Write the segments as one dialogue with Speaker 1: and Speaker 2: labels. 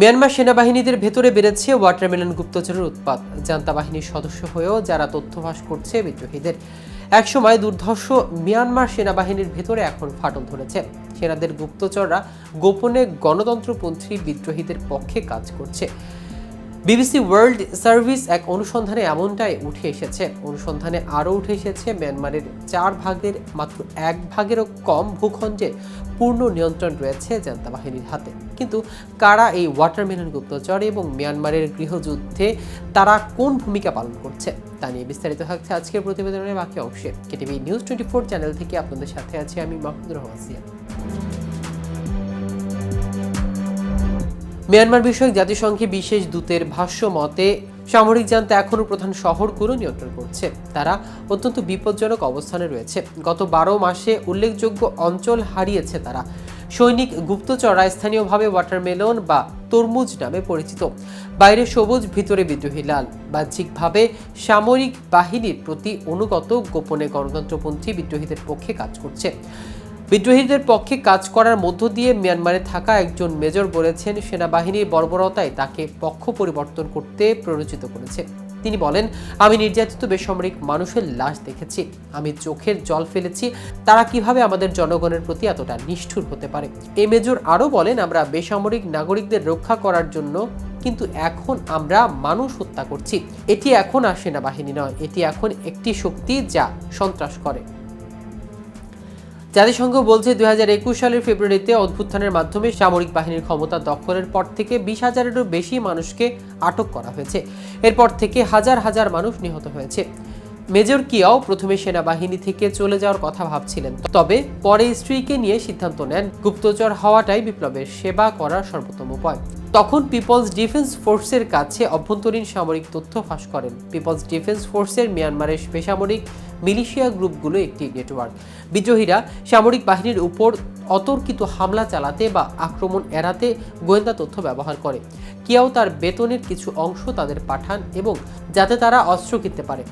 Speaker 1: Myanmar সেনাবাহিনীদের ভেতরে বেড়েছে watermelon গুপ্তচরের উৎপাত। জান্তা বাহিনীর সদস্য হয়েও যারা তথ্য ফাঁস করছে বিদ্রোহীদের। একসময় দুর্ধর্ষ মিয়ানমার সেনাবাহিনীর ভেতরে এখন ফাটল ধরেছে। সেনাদের গুপ্তচররা গোপনে গণতন্ত্রপন্থী বিদ্রোহীদের পক্ষে কাজ করছে। বিবিসি ওয়ার্ল্ড সার্ভিস এক অনুসন্ধানে এমনটাই উঠে এসেছে। অনুসন্ধানে আরও উঠে এসেছে, মিয়ানমারের চার ভাগের মাত্র এক ভাগেরও কম ভূখণ্ডে পূর্ণ নিয়ন্ত্রণ রয়েছে জান্তা বাহিনীর হাতে। কিন্তু কারা এই ওয়াটারমেলন গুপ্তচর এবং মিয়ানমারের গৃহযুদ্ধে তারা কোন ভূমিকা পালন করছে, তা নিয়ে বিস্তারিত থাকছে আজকের প্রতিবেদনের বাকি অংশে। KTV news twenty four channel থেকে আপনাদের সাথে আছি আমি মাহমুদুর রহমান সিয়া মিয়ানমার বিষয়ক জাতিসংঘে বিশেষ দূতের ভাষ্য মতে, সামরিক জান্তা এখনও প্রধান শহরগুলো নিয়ন্ত্রণ করছে। তারা অত্যন্ত বিপজ্জনক অবস্থানে রয়েছে। গত বারো মাসে উল্লেখযোগ্য অঞ্চল হারিয়েছে তারা। সৈনিক গুপ্তচরা স্থানীয়ভাবে ওয়াটারমেলন বা তরমুজ নামে পরিচিত। বাইরে সবুজ, ভিতরে বিদ্রোহী লাল। বাহ্যিকভাবে সামরিক বাহিনীর প্রতি অনুগত গোপনে গণতন্ত্রপন্থী বিদ্রোহীদের পক্ষে কাজ করছে। বিদ্রোহীদের পক্ষে কাজ করার মধ্য দিয়ে মিয়ানমারে থাকা একজন মেজর বলেছেন, সেনাবাহিনীর বর্বরতায় তাকে পক্ষ পরিবর্তন করতে প্ররোচিত করেছে। তিনি বলেন, আমি নির্যাতিত বেসামরিক মানুষের লাশ দেখেছি। আমি চোখের জল ফেলেছি। তারা কীভাবে আমাদের জনগণের প্রতি এতটা নিষ্ঠুর হতে পারে? এ মেজর আরও বলেন, আমরা বেসামরিক নাগরিকদের রক্ষা করার জন্য কিন্তু এখন আমরা মানুষ হত্যা করছি। এটি এখন আর সেনাবাহিনী নয়। এটি এখন একটি শক্তি যা সন্ত্রাস করে। জাতিসংঘ বলছে দুই হাজার একুশ সালের ফেব্রুয়ারিতে অভ্যুত্থানের মাধ্যমে সামরিক বাহিনীর ক্ষমতা দখলের পর থেকে বিশ হাজারেরও বেশি মানুষকে আটক করা হয়েছে। এরপর থেকে হাজার হাজার মানুষ নিহত হয়েছে। মেজর কিয়াও প্রথমে সেনাবাহিনী থেকে চলে যাওয়ার কথা ভাবছিলেন, তবে পরে স্ত্রীকে নিয়ে সিদ্ধান্ত নেন। গুপ্তচর হওয়াটাই বিপ্লবের সেবা করার সর্বোত্তম উপায়। তখন পিপলস ডিফেন্স ফোর্সের কাছে অভ্যন্তরীণ সামরিক তথ্য ফাঁস করেন। পিপলস ডিফেন্স ফোর্সের মিয়ানমারের বেসামরিক মিলিশিয়া গ্রুপগুলো একটি নেটওয়ার্ক বিদ্রোহীরা সামরিক বাহিনীর উপর অতর্কিত হামলা চালাতে বা আক্রমণ এড়াতে গোয়েন্দা তথ্য ব্যবহার করে। কেউ তার বেতনের কিছু অংশ তাদের পাঠান এবং যাতে তারা অস্ত্র কিনতে পারে।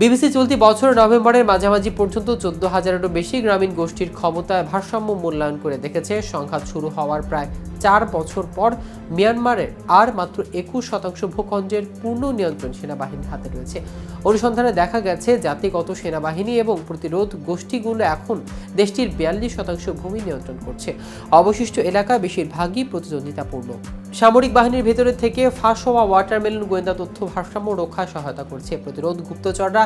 Speaker 1: বিবিসি চলতি বছর নভেম্বরের মাঝামাঝি পর্যন্ত চোদ্দ হাজারেরও বেশি গ্রামীণ গোষ্ঠীর ক্ষমতায় ভারসাম্য মূল্যায়ন করে দেখেছে। সংঘাত শুরু হওয়ার প্রায় চার বছর পর মিয়ানমারের আর মাত্র একুশ শতাংশ ভূখণ্ডের পূর্ণ নিয়ন্ত্রণ সেনাবাহিনীর হাতে রয়েছে। অনুসন্ধানে দেখা গেছে, জাতিগত সেনাবাহিনী এবং প্রতিরোধ গোষ্ঠীগুলো এখন দেশটির বিয়াল্লিশ শতাংশ ভূমি নিয়ন্ত্রণ করছে। অবশিষ্ট এলাকা বেশিরভাগই প্রতিদ্বন্দ্বিতাপূর্ণ। সামরিক বাহিনীর ভেতরে থেকে ফাঁস হওয়া ওয়াটারমেলন গোয়েন্দা তথ্য ভারসাম্য রক্ষায় সহায়তা করছে। প্রতিরোধ গুপ্তচররা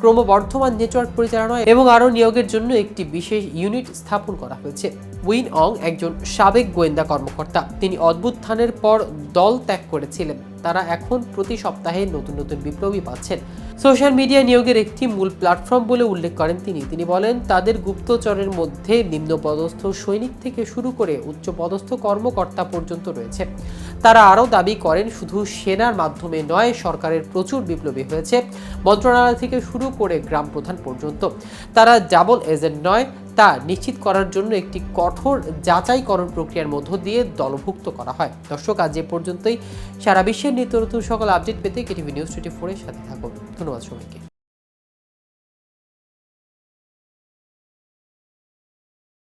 Speaker 1: ক্রমবর্ধমান নেটওয়ার্ক পরিচালনা এবং আরও নিয়োগের জন্য একটি বিশেষ ইউনিট স্থাপন করা হয়েছে। উইন অং একজন সাবেক গোয়েন্দা কর্মকর্তা। তিনি অদ্ভুত্থানের পর দল ত্যাগ করেছিলেন। তারা এখন প্রতি সপ্তাহে নতুন নতুন বিপ্লবী পাচ্ছেন। সোশ্যাল মিডিয়া নিয়োগের একটি মূল প্ল্যাটফর্ম বলে উল্লেখ করেন তিনি। তিনি বলেন, তাদের গুপ্তচরের মধ্যে নিম্নপদস্থ সৈনিক থেকে শুরু করে উচ্চপদস্থ কর্মকর্তা পর্যন্ত রয়েছে। তারা আরও দাবি করেন, শুধু সেনার মাধ্যমে নয়, সরকারের প্রচুর বিপ্লবী হয়েছে। মন্ত্রণালয় থেকে শুরু করে গ্রাম প্রধান পর্যন্ত। তারা ডাবল এজেন্ট নয় তা নিশ্চিত করার জন্য একটি কঠোর যাচাইকরণ প্রক্রিয়ার মধ্য দিয়ে দলভুক্ত করা হয়। দর্শক, আজ এ পর্যন্তই। সারা বিশ্বের নিত্য নতুন সকল আপডেট পেতে কেটিভি নিউজ টোয়েন্টি ফোরের সাথে থাকুন। ধন্যবাদ সবাইকে।